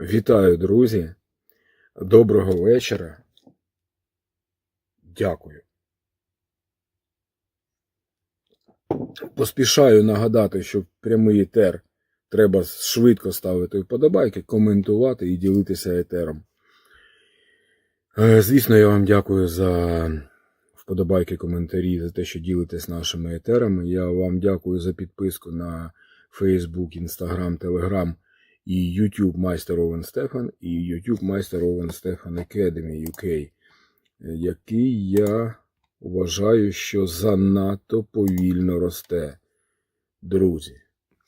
Вітаю, друзі. Доброго вечора. Дякую. Поспішаю нагадати, що прямий етер треба швидко ставити вподобайки, коментувати і ділитися етером. Е, Звісно, я вам дякую за вподобайки, коментарі, за те, що ділитесь нашими етерами. Я вам дякую за підписку на Facebook, Instagram, Telegram і YouTube Майстер Овен Стефан і YouTube Майстер Овен Стефан Academy UK, який я вважаю, що занадто повільно росте. Друзі,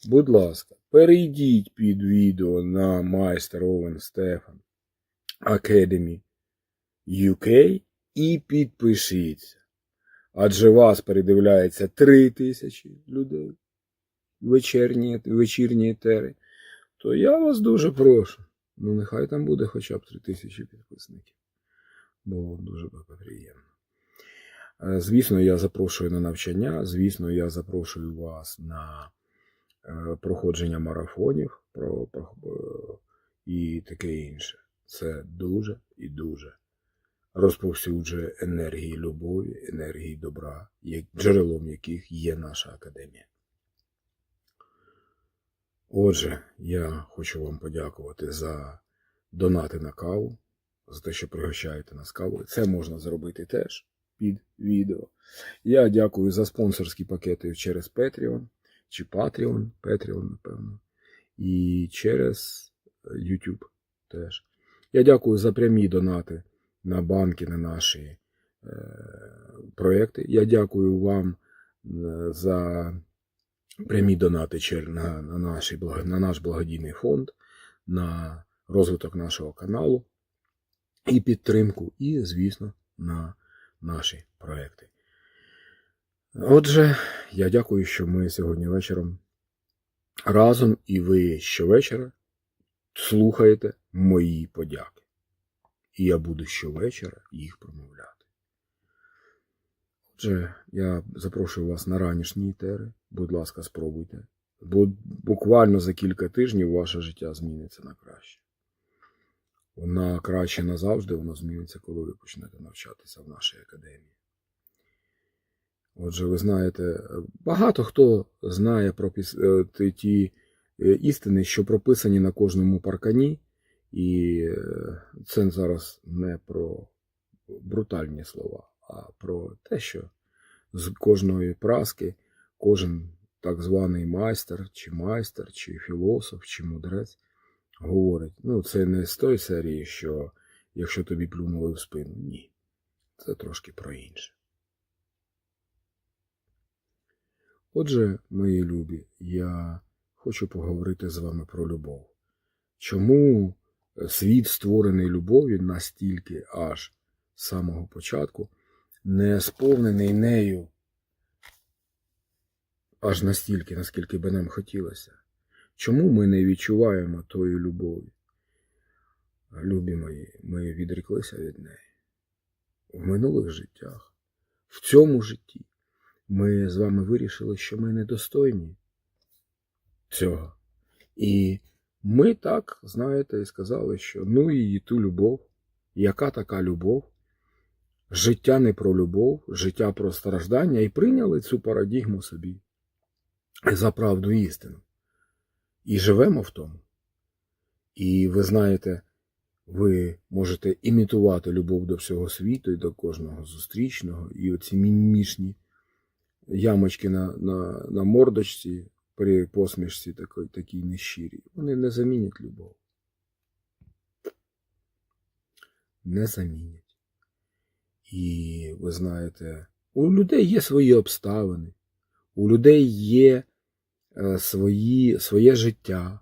будь ласка, перейдіть під відео на Майстер Овен Стефан Academy UK і підпишіться. Адже вас передивляється 3 тисячі людей вечірні етери то я вас дуже прошу. Ну, нехай там буде хоча б 3 тисячі підписників. Було б дуже приємно. Е, Звісно, я запрошую на навчання. Звісно, я запрошую вас на е, проходження марафонів про, про, е, і таке інше. Це дуже і дуже розповсюджує енергії любові, енергії добра, як- джерелом яких є наша академія. Отже, я хочу вам подякувати за донати на каву, за те, що пригощаєте нас кавою. Це можна зробити теж під відео. Я дякую за спонсорські пакети через Patreon чи Patreon, Patreon, напевно, і через YouTube теж. Я дякую за прямі донати на банки, на наші е, проекти. Я дякую вам е, за прямі донати на, на, наші, на наш благодійний фонд, на розвиток нашого каналу і підтримку, і, звісно, на наші проекти. Отже, я дякую, що ми сьогодні вечором разом і ви щовечора слухаєте мої подяки. І я буду щовечора їх промовляти. Отже, я запрошую вас на ранішні етери. Будь ласка, спробуйте. Бо буквально за кілька тижнів ваше життя зміниться на краще. На краще назавжди воно зміниться, коли ви почнете навчатися в нашій академії. Отже, ви знаєте, багато хто знає про е, ті- ті е, істини, що прописані на кожному паркані, і е, це зараз не про брутальні слова, а про те, що з кожної праски кожен так званий майстер, чи майстер, чи філософ, чи мудрець говорить. Ну, це не з тої серії, що якщо тобі плюнули в спину. Ні. Це трошки про інше. Отже, мої любі, я хочу поговорити з вами про любов. Чому світ створений любов'ю настільки аж з самого початку, не сповнений нею аж настільки, наскільки би нам хотілося? Чому ми не відчуваємо тої любові? Любі мої, ми відреклися від неї. В минулих життях, в цьому житті ми з вами вирішили, що ми недостойні цього. І ми так, знаєте, сказали, що ну і ту любов, яка така любов? Життя не про любов, життя про страждання, і прийняли цю парадігму собі за правду і істину. І живемо в тому. І ви знаєте, ви можете імітувати любов до всього світу і до кожного зустрічного, і оці мімішні ямочки на, на, на мордочці при посмішці такій, такій нещирій, вони не замінять любов. Не замінять. І ви знаєте, у людей є свої обставини, у людей є е, свої, своє життя,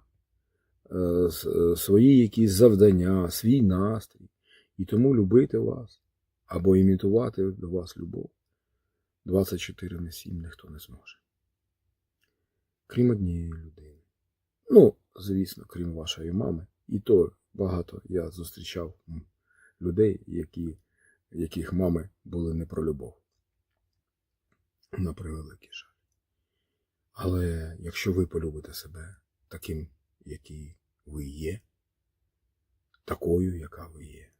е, е, свої якісь завдання, свій настрій. І тому любити вас або імітувати до вас любов 24 на 7 ніхто не зможе. Крім однієї людини. Ну, звісно, крім вашої мами. І то багато я зустрічав людей, які, яких мами були не про любов. На превеликий жаль. Але якщо ви полюбите себе таким, який ви є, такою, яка ви є.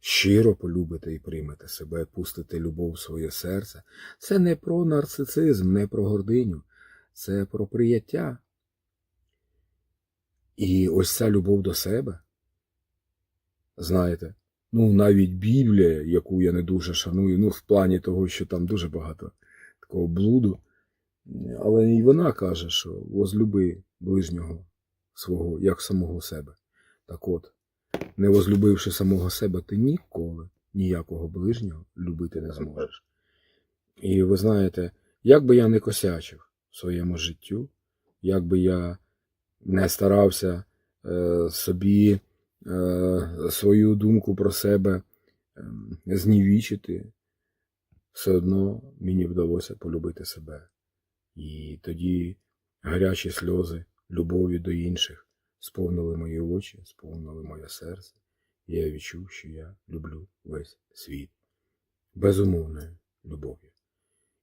Щиро полюбите і приймете себе, пустите любов в своє серце. Це не про нарцисизм, не про гординю, це про прияття. І ось ця любов до себе, знаєте, ну навіть Біблія, яку я не дуже шаную, ну в плані того, що там дуже багато такого блуду, але і вона каже, що возлюби ближнього свого, як самого себе. Так от, не возлюбивши самого себе, ти ніколи ніякого ближнього любити не зможеш. І ви знаєте, як би я не косячив в своєму життю, як би я не старався е, собі свою думку про себе е, знівічити, все одно мені вдалося полюбити себе. І тоді гарячі сльози любові до інших сповнили мої очі, сповнили моє серце, я відчув, що я люблю весь світ безумовною любов'ю.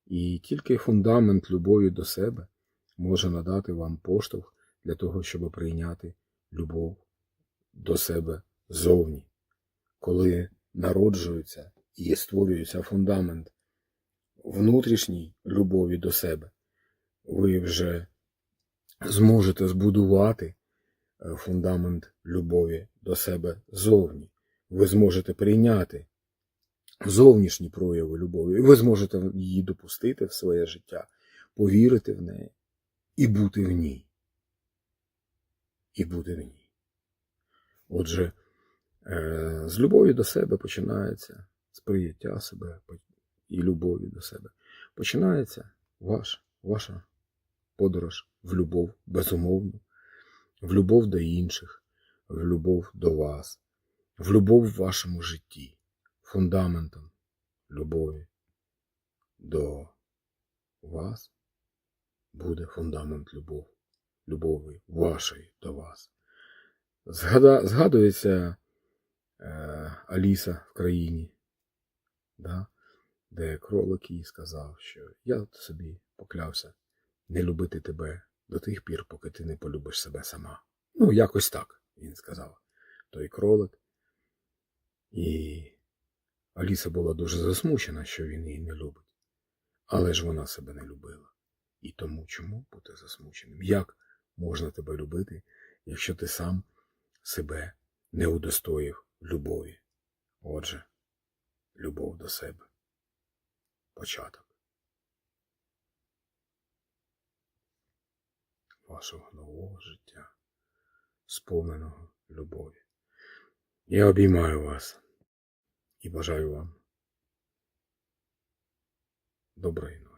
І тільки фундамент любові до себе може надати вам поштовх для того, щоб прийняти любов до себе зовні. Коли народжується і створюється фундамент внутрішній любові до себе, ви вже зможете збудувати е, фундамент любові до себе зовні. Ви зможете прийняти зовнішні прояви любові, ви зможете її допустити в своє життя, повірити в неї і бути в ній. І бути в ній. Отже, е, з любові до себе починається, з себе і любові до себе. Починається ваш, ваша подорож в любов, безумовно, в любов до інших, в любов до вас, в любов в вашому житті, фундаментом любові до вас буде фундамент любов, любові вашої до вас. Згада, згадується е, Аліса в країні, да, де кролик їй сказав, що я собі поклявся не любити тебе до тих пір, поки ти не полюбиш себе сама. Ну, якось так, він сказав. Той кролик. І Аліса була дуже засмучена, що він її не любить. Але ж вона себе не любила. І тому чому бути засмученим? Як можна тебе любити, якщо ти сам себе не удостоїв любові? Отже, любов до себе. Початок. вашого нового життя, сповненого любові. Я обіймаю вас і бажаю вам доброї.